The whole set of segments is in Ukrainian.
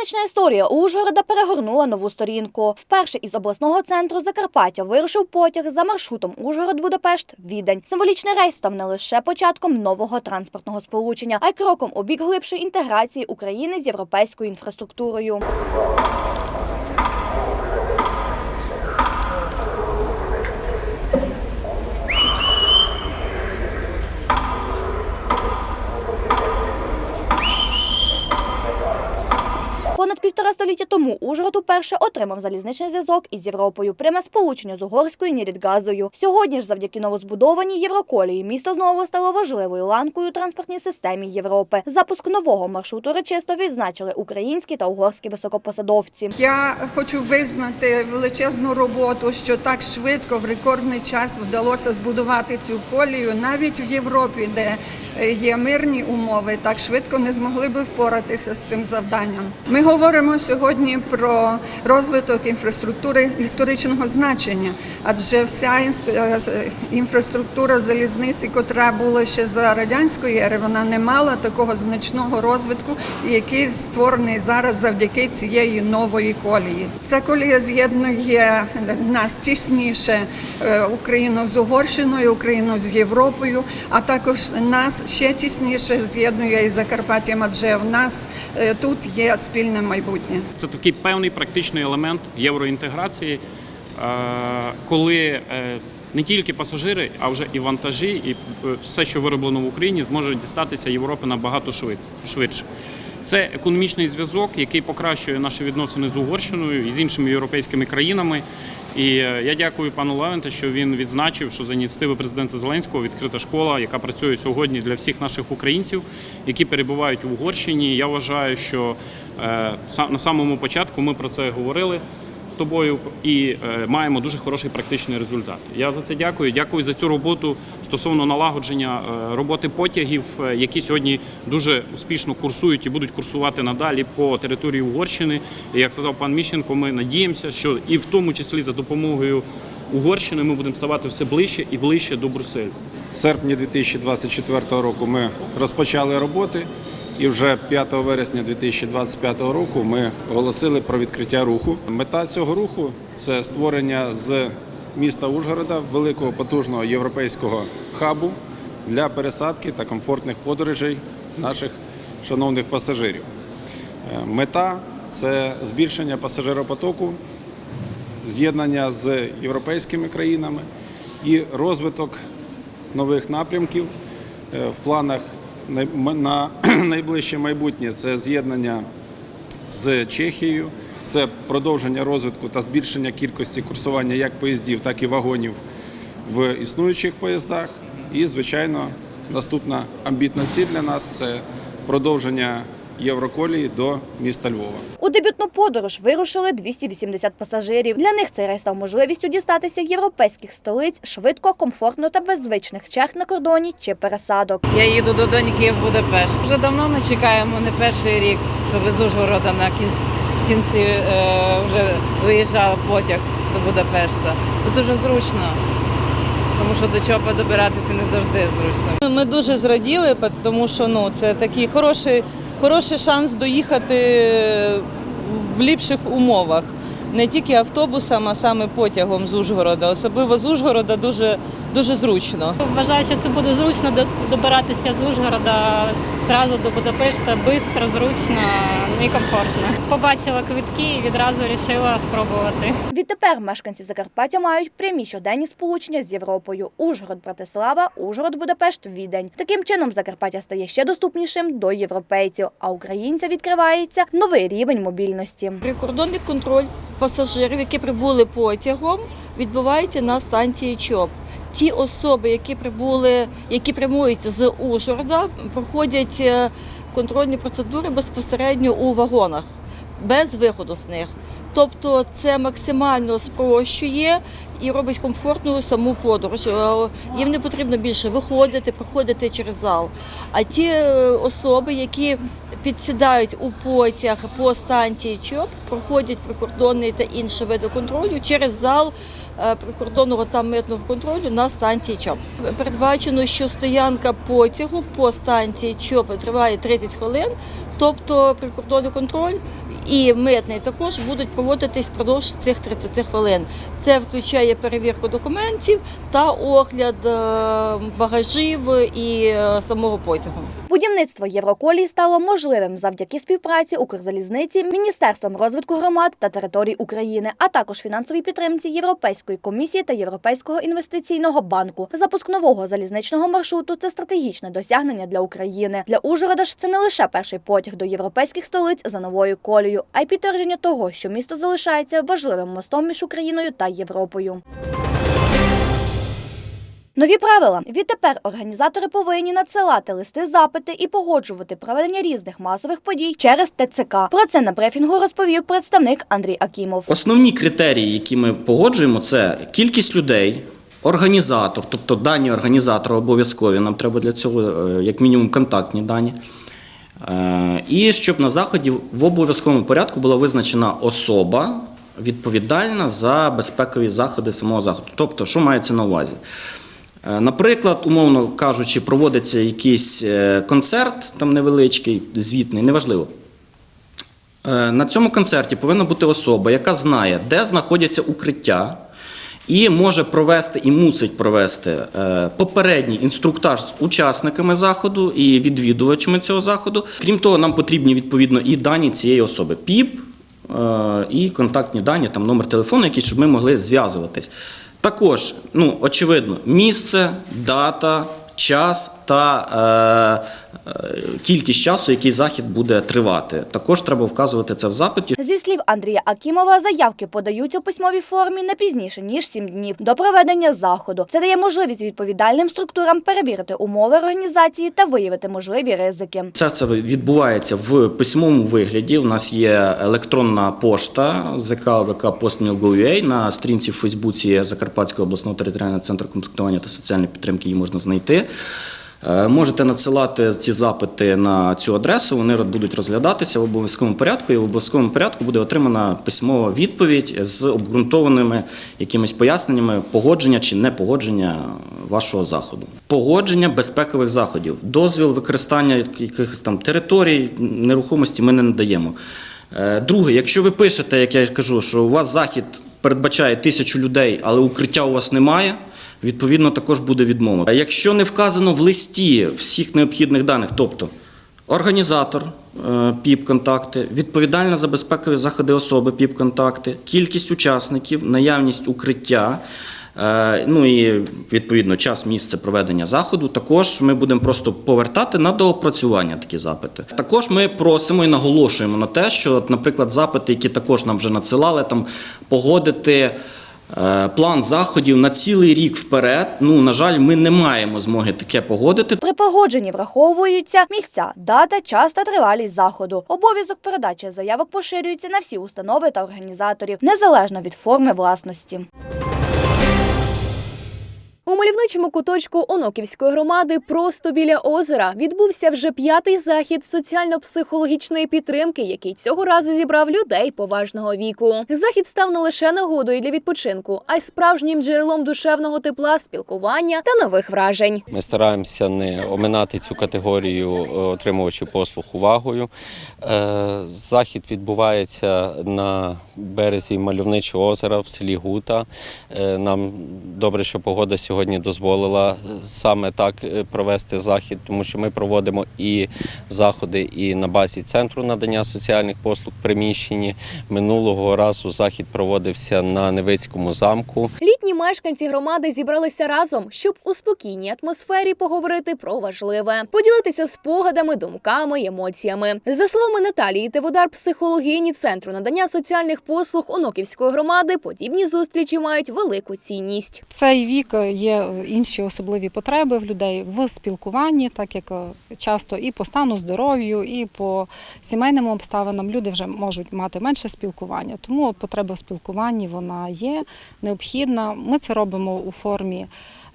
Залізнична історія Ужгорода перегорнула нову сторінку. Вперше із обласного центру Закарпаття вирушив потяг за маршрутом Ужгород-Будапешт Відень. Символічний рейс став не лише початком нового транспортного сполучення, а й кроком у бік глибшої інтеграції України з європейською інфраструктурою. Понад півтора століття тому Ужгород уперше отримав залізничний зв'язок із Європою, пряме сполучення з угорською Нірідгазою. Сьогодні ж, завдяки новозбудованій Євроколії, місто знову стало важливою ланкою у транспортній системі Європи. Запуск нового маршруту речисто відзначили українські та угорські високопосадовці. Я хочу визнати величезну роботу, що так швидко в рекордний час вдалося збудувати цю колію. Навіть в Європі, де е, є мирні умови, так швидко не змогли би впоратися з цим завданням. Ми говоримо сьогодні про розвиток інфраструктури історичного значення, адже вся е, інфраструктура залізниці, котра була ще за радянської ери, вона не мала такого значного розвитку, який створений зараз завдяки цієї нової колії. Ця колія з'єднує нас тісніше е, Україну з Угорщиною, Україну з Європою, а також нас ще тісніше з'єднує із Закарпаттям, адже в нас е, тут є спільне майбутнє. Це такий певний практичний елемент євроінтеграції, е, коли е, не тільки пасажири, а вже і вантажі, і е, все, що вироблено в Україні, зможе дістатися Європи набагато швидше-. Це економічний зв'язок, який покращує наші відносини з Угорщиною і з іншими європейськими країнами. І е, я дякую пану Левенте, що він відзначив, що за ініціативи президента Зеленського відкрита школа, яка працює сьогодні для всіх наших українців, які перебувають в Угорщині. Я вважаю, що е, на самому початку ми про це говорили тобою і е, маємо дуже хороший практичний результат. Я за це дякую. Дякую за цю роботу стосовно налагодження е, роботи потягів, е, які сьогодні дуже успішно курсують і будуть курсувати надалі по території Угорщини. І як сказав пан Міщенко, ми надіємося, що і в тому числі за допомогою Угорщини ми будемо ставати все ближче і ближче до Брюсселю. В серпні 2024 року ми розпочали роботи, і вже 5 вересня 2025 року ми оголосили про відкриття руху. Мета цього руху це створення з міста Ужгорода великого потужного європейського хабу для пересадки та комфортних подорожей наших шановних пасажирів. Е, Мета це збільшення пасажиропотоку з'єднання з європейськими країнами і розвиток нових напрямків Е, в планах на найближче майбутнє це з'єднання з Чехією, це продовження розвитку та збільшення кількості курсування як поїздів, так і вагонів в існуючих поїздах. І, звичайно, наступна амбітна ціль для нас це продовження Євроколії до міста Львова. У дебютну подорож вирушили 280 пасажирів. Для них цей рейс став можливістю дістатися європейських столиць швидко, комфортно та без звичних черг на кордоні чи пересадок. Я їду до доньки в Будапешт. Вже давно ми чекаємо не перший рік, щоб з Ужгорода на кінці, кінці е, вже виїжджав потяг до Будапешта. Це дуже зручно, тому що до чого добиратися не завжди зручно. Ми дуже зраділи, тому що ну, це такий хороший, хороший шанс доїхати в ліпших умовах. Не тільки автобусом, а саме потягом з Ужгорода. Особливо з Ужгорода дуже, дуже зручно. Вважаю, що це буде зручно до- добиратися з Ужгорода зразу до Будапешта, швидко, зручно і комфортно. Побачила квитки і відразу вирішила спробувати. Відтепер мешканці Закарпаття мають прямі щоденні сполучення з Європою. Ужгород, Братислава, Ужгород, Будапешт, Відень. Таким чином Закарпаття стає ще доступнішим до європейців, а українця відкривається новий рівень мобільності. Прикордонний контроль пасажирів, які прибули потягом, відбувається на станції ЧОП. Ті особи, які прибули, які прямують з Ужгорода, проходять е, контрольні процедури безпосередньо у вагонах, без виходу з них. Тобто це максимально спрощує і робить комфортною саму подорож. Е, Їм не потрібно більше виходити, проходити через зал. А ті е, особи, які підсідають у потяг по станції ЧОП, проходять прикордонний та інші види контролю через зал е, прикордонного та митного контролю на станції ЧОП. Передбачено, що стоянка потягу по станції ЧОП триває 30 хвилин, Тобто прикордонний контроль і митний також будуть проводитись впродовж цих 30 хвилин. Це включає перевірку документів та огляд е, багажів і е, самого потягу. Будівництво Євроколії стало можливим завдяки співпраці Укрзалізниці, Міністерством розвитку громад та територій України, а також фінансовій підтримці Європейської комісії та Європейського інвестиційного банку. Запуск нового залізничного маршруту це стратегічне досягнення для України. Для Ужгорода ж це не лише перший потяг до європейських столиць за новою колією, а й підтвердження того, що місто залишається важливим мостом між Україною та Європою. Нові правила. Відтепер організатори повинні надсилати листи запити і погоджувати проведення різних масових подій через ТЦК. Про це на брифінгу розповів представник Андрій Акімов. Основні критерії, які ми погоджуємо, це кількість людей, організатор, тобто дані організатора обов'язкові. Нам треба для цього е, як мінімум контактні дані. Е, І щоб на заході в обов'язковому порядку була визначена особа відповідальна за безпекові заходи самого заходу. Тобто, що мається на увазі? Е, Наприклад, умовно кажучи, проводиться якийсь е, концерт, там невеличкий, звітний, неважливо. На цьому концерті повинна бути особа, яка знає, де знаходяться укриття, і може провести і мусить провести е, попередній інструктаж з учасниками заходу і відвідувачами цього заходу. Крім того, нам потрібні відповідно і дані цієї особи ПІП е, і контактні дані, там номер телефону, який, щоб ми могли зв'язуватись. Також, ну, очевидно, місце, дата, час та е, кількість часу, який захід буде тривати. Також треба вказувати це в запиті. Зі слів Андрія Акімова, заявки подають у письмовій формі не пізніше ніж 7 днів до проведення заходу. Це дає можливість відповідальним структурам перевірити умови організації та виявити можливі ризики. Все це відбувається в письмовому вигляді. У нас є електронна пошта zk.vk.post.mil.gov.ua. На сторінці в Фейсбуці Закарпатського обласного територіального центру комплектування та соціальної підтримки її можна знайти. Е, Можете надсилати ці запити на цю адресу, вони будуть розглядатися в обов'язковому порядку, і в обов'язковому порядку буде отримана письмова відповідь з обґрунтованими якимись поясненнями погодження чи непогодження вашого заходу. Погодження безпекових заходів, дозвіл використання якихось там територій, нерухомості ми не надаємо. Е, Друге, якщо ви пишете, як я кажу, що у вас захід передбачає тисячу людей, але укриття у вас немає. Відповідно, також буде відмова. А Якщо не вказано в листі всіх необхідних даних, тобто організатор е, ПІП-контакти, відповідальна за безпекові заходи особи ПІП-контакти, кількість учасників, наявність укриття, е, ну і відповідно час місце проведення заходу, також ми будемо просто повертати на доопрацювання такі запити. Також ми просимо і наголошуємо на те, що, наприклад, запити, які також нам вже надсилали, там погодити. Е, План заходів на цілий рік вперед. Ну на жаль, ми не маємо змоги таке погодити. При погодженні враховуються місця, дата, час та тривалість заходу. Обов'язок передачі заявок поширюється на всі установи та організаторів, незалежно від форми власності. У мальовничому куточку Оноківської громади просто біля озера відбувся вже п'ятий захід соціально-психологічної підтримки, який цього разу зібрав людей поважного віку. Захід став не лише нагодою для відпочинку, а й справжнім джерелом душевного тепла, спілкування та нових вражень. Ми стараємося не оминати цю категорію е, отримувачів послуг увагою. Е, Захід відбувається на березі мальовничого озера в селі Гута. Е, Нам добре, що погода сьогодні дозволила саме так е, провести захід, тому що ми проводимо і заходи і на базі центру надання соціальних послуг в приміщенні. Минулого разу захід проводився на Невицькому замку. Літні мешканці громади зібралися разом, щоб у спокійній атмосфері поговорити про важливе, поділитися спогадами, думками, емоціями. За словами Наталії Теводар, психологині центру надання соціальних послуг Оноківської громади, подібні зустрічі мають велику цінність. Цей вік е, є інші особливі потреби в людей в спілкуванні, так як е, часто і по стану здоров'ю, і по сімейним обставинам люди вже можуть мати менше спілкування. Тому потреба в спілкуванні вона є необхідна. Ми це робимо у формі.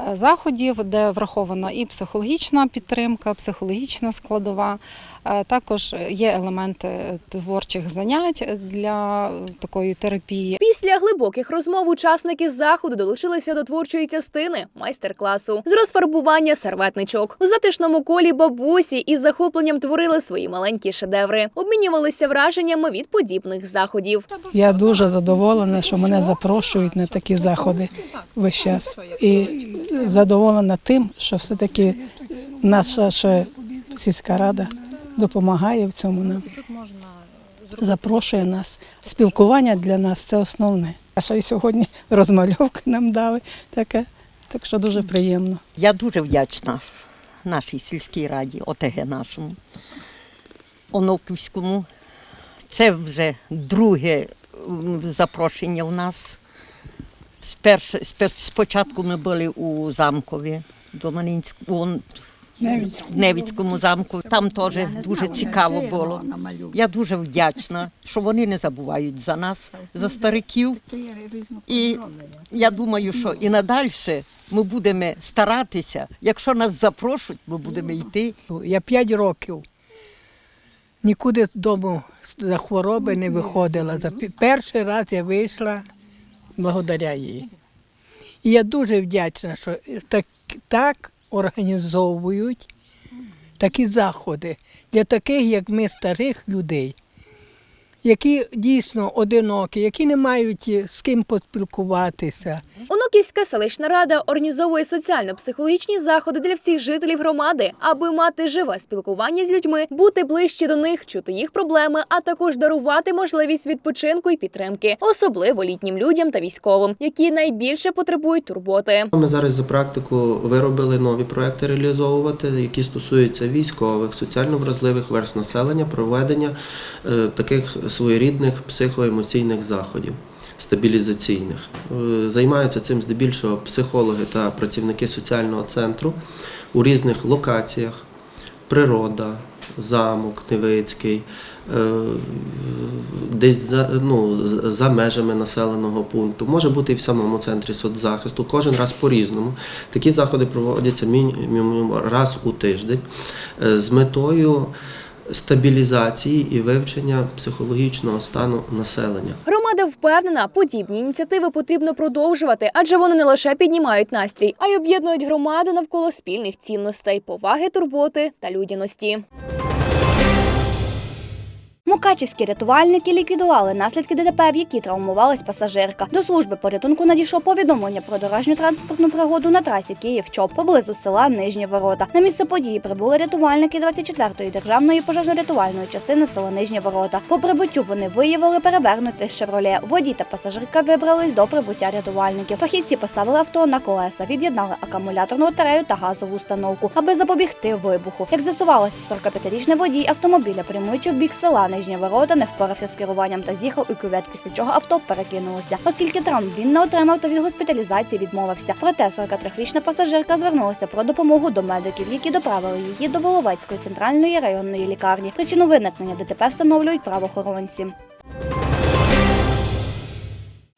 е, Заходів, де врахована і психологічна підтримка, психологічна складова. Е, Також є елементи творчих занять для такої терапії. Після глибоких розмов учасники заходу долучилися до творчої частини майстер-класу з розфарбування серветничок. У затишному колі бабусі із захопленням творили свої маленькі шедеври, обмінювалися враженнями від подібних заходів. Я дуже задоволена, що мене запрошують на такі заходи весь час. І задоволена тим, що все-таки наша ще сільська рада допомагає в цьому нам. Запрошує нас. Спілкування для нас це основне. А ще й сьогодні розмальовки нам дали таке. Так що дуже приємно. Я дуже вдячна нашій сільській раді, ОТГ нашому, Онопівському. Це вже друге запрошення у нас. Спочатку ми були у замкові, до Доманинському, в Невицькому замку. Там теж дуже цікаво було. Я дуже вдячна, що вони не забувають за нас, за стариків. І я думаю, що і надальше ми будемо старатися. Якщо нас запрошують, ми будемо йти. Я п'ять років нікуди з дому за хвороби не виходила. За перший раз я вийшла благодаря їй. І я дуже вдячна, що так, так організовують такі заходи для таких, як ми, старих людей, які дійсно одинокі, які не мають з ким поспілкуватися. Онуківська селищна рада організовує соціально-психологічні заходи для всіх жителів громади, аби мати живе спілкування з людьми, бути ближче до них, чути їх проблеми, а також дарувати можливість відпочинку і підтримки, особливо літнім людям та військовим, які найбільше потребують турботи. Ми зараз за практику виробили нові проекти реалізовувати, які стосуються військових, соціально вразливих верств населення, проведення е, таких своєрідних психоемоційних заходів. Стабілізаційних Е, займаються цим здебільшого психологи та працівники соціального центру у різних локаціях: природа, замок Невицький, е, десь за, ну, за межами населеного пункту. Може бути і в самому центрі соцзахисту, кожен раз по-різному. Такі заходи проводяться мінімум раз у тиждень е, з метою стабілізації і вивчення психологічного стану населення. Громада впевнена, подібні ініціативи потрібно продовжувати, адже вони не лише піднімають настрій, а й об'єднують громаду навколо спільних цінностей, поваги, турботи та людяності. Мукачівські рятувальники ліквідували наслідки ДТП, в якій травмувалась пасажирка. До служби порятунку надійшло повідомлення про дорожню транспортну пригоду на трасі Київ-Чоп поблизу села Нижні Ворота. На місце події прибули рятувальники 24-ї державної пожежно-рятувальної частини села Нижні Ворота. По прибуттю вони виявили перевернуте «Шевроле». Водій та пасажирка вибрались до прибуття рятувальників. Фахівці поставили авто на колеса, від'єднали акумуляторну батарею та газову установку, аби запобігти вибуху. Як з'ясувалося, 45-річний водій автомобіля, прямуючи в бік села Нижні Ворота, не впорався з керуванням та з'їхав у кювет, після чого авто перекинулося. Оскільки травм він не отримав, то від госпіталізації відмовився. Проте 43-річна пасажирка звернулася про допомогу до медиків, які доправили її до Воловецької центральної районної лікарні. Причину виникнення ДТП встановлюють правоохоронці.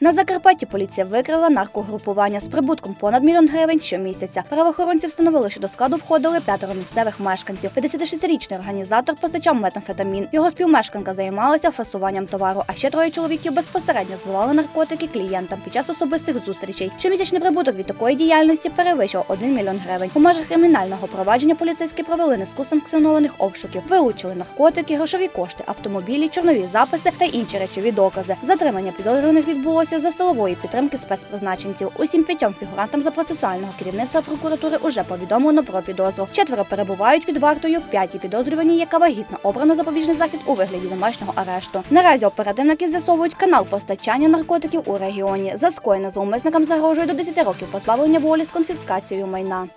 На Закарпатті поліція викрила наркогрупування з прибутком понад мільйон гривень щомісяця. Правоохоронці встановили, що до складу входили п'ятеро місцевих мешканців. 56-річний організатор постачав метамфетамін. Його співмешканка займалася фасуванням товару, а ще троє чоловіків безпосередньо збивали наркотики клієнтам під час особистих зустрічей. Щомісячний прибуток від такої діяльності перевищував 1 мільйон гривень. У межах кримінального провадження поліцейські провели низку санкціонованих обшуків, вилучили наркотики, грошові кошти, автомобілі, чорнові записи та інші речові докази. Затримання підозрюваних відбулося за силової підтримки спецпризначенців. Усім п'ятьом фігурантам за процесуального керівництва прокуратури уже повідомлено про підозру. Четверо перебувають під вартою. П'яті підозрювані, яка вагітна обрано запобіжний захід у вигляді домашнього арешту. Наразі оперативники з'ясовують канал постачання наркотиків у регіоні. За скоєне зловмисникам загрожує до 10 років позбавлення волі з конфіскацією майна.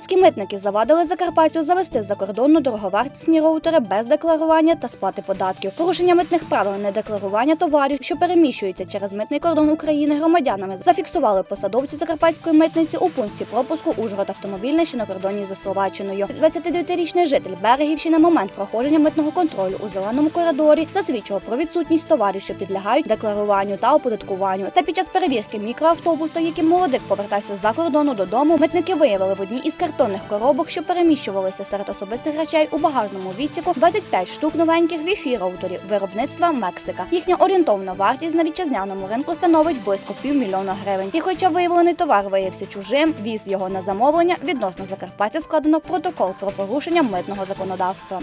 Закарпатські митники завадили Закарпаттю завести закордонну дороговартісні роутери без декларування та сплати податків. Порушення митних правил недекларування товарів, що переміщуються через митний кордон України громадянами, зафіксували посадовці Закарпатської митниці у пункті пропуску Ужгород автомобільний, що на кордоні за Словаччиною. 29-річний житель Берегівщини на момент проходження митного контролю у зеленому коридорі засвідчував про відсутність товарів, що підлягають декларуванню та оподаткуванню. Та під час перевірки мікроавтобуса, яким молодик повертався з-за кордону додому, митники виявили в одній із картонних коробок, що переміщувалися серед особистих речей у багажному відсіку 25 штук новеньких Wi-Fi роутерів виробництва Мексика. Їхня орієнтовна вартість на вітчизняному ринку становить близько півмільйона гривень. І хоча виявлений товар виявився чужим, віз його на замовлення відносно Закарпаття складено протокол про порушення митного законодавства.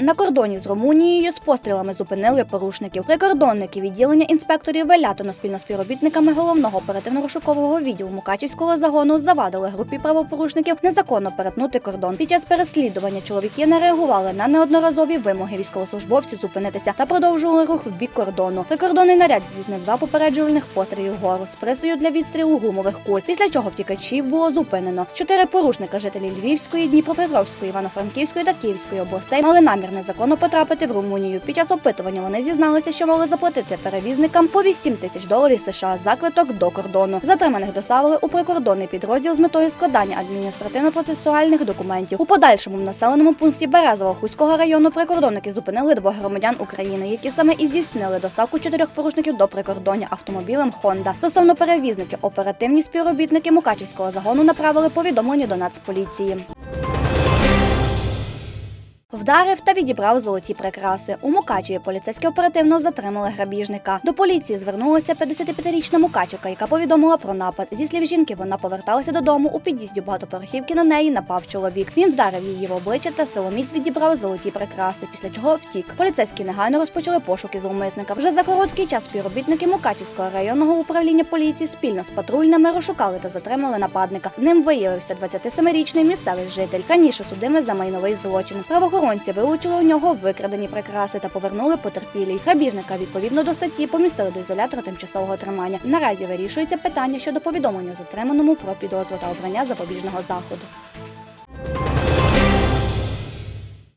На кордоні з Румунією з пострілами зупинили порушників. Прикордонники відділення інспекторів Велятино спільно з співробітниками головного оперативно-розшукового відділу Мукачівського загону завадили групі правопорушників незаконно перетнути кордон. Під час переслідування чоловіки не реагували на неодноразові вимоги військовослужбовців зупинитися та продовжували рух в бік кордону. Прикордонний наряд здійснив два попереджувальних пострілів вгору з пристрою для відстрілу гумових куль. Після чого втікачів було зупинено. Чотири порушника жителі Львівської, Дніпропетровської, Івано-Франківської та Київської областей мали намір незаконно потрапити в Румунію. Під час опитування вони зізналися, що мали заплатити перевізникам по 8 тисяч доларів США за квиток до кордону. Затриманих доставили у прикордонний підрозділ з метою складання адміністративно-процесуальних документів. У подальшому в населеному пункті Березово Хуського району прикордонники зупинили двох громадян України, які саме і здійснили доставку чотирьох порушників до прикордоння автомобілем Honda. Стосовно перевізників, оперативні співробітники Мукачівського загону направили повідомлення до Нацполіції. Вдарив та відібрав золоті прикраси. У Мукачеві поліцейські оперативно затримали грабіжника. До поліції звернулася 55-річна Мукачівка, яка повідомила про напад. Зі слів жінки, вона поверталася додому. У під'їзді багатоповерхівки на неї напав чоловік. Він вдарив її в обличчя та силоміць відібрав золоті прикраси, після чого втік. Поліцейські негайно розпочали пошуки зловмисника. Вже за короткий час співробітники Мукачівського районного управління поліції спільно з патрульними розшукали та затримали нападника. Ним виявився 27-річний місцевий житель. Раніше судимий за майновий злочин. Правоохоронці вилучили у нього викрадені прикраси та повернули потерпілій. Грабіжника відповідно до статті помістили до ізолятора тимчасового тримання. Наразі вирішується питання щодо повідомлення затриманому про підозру та обрання запобіжного заходу.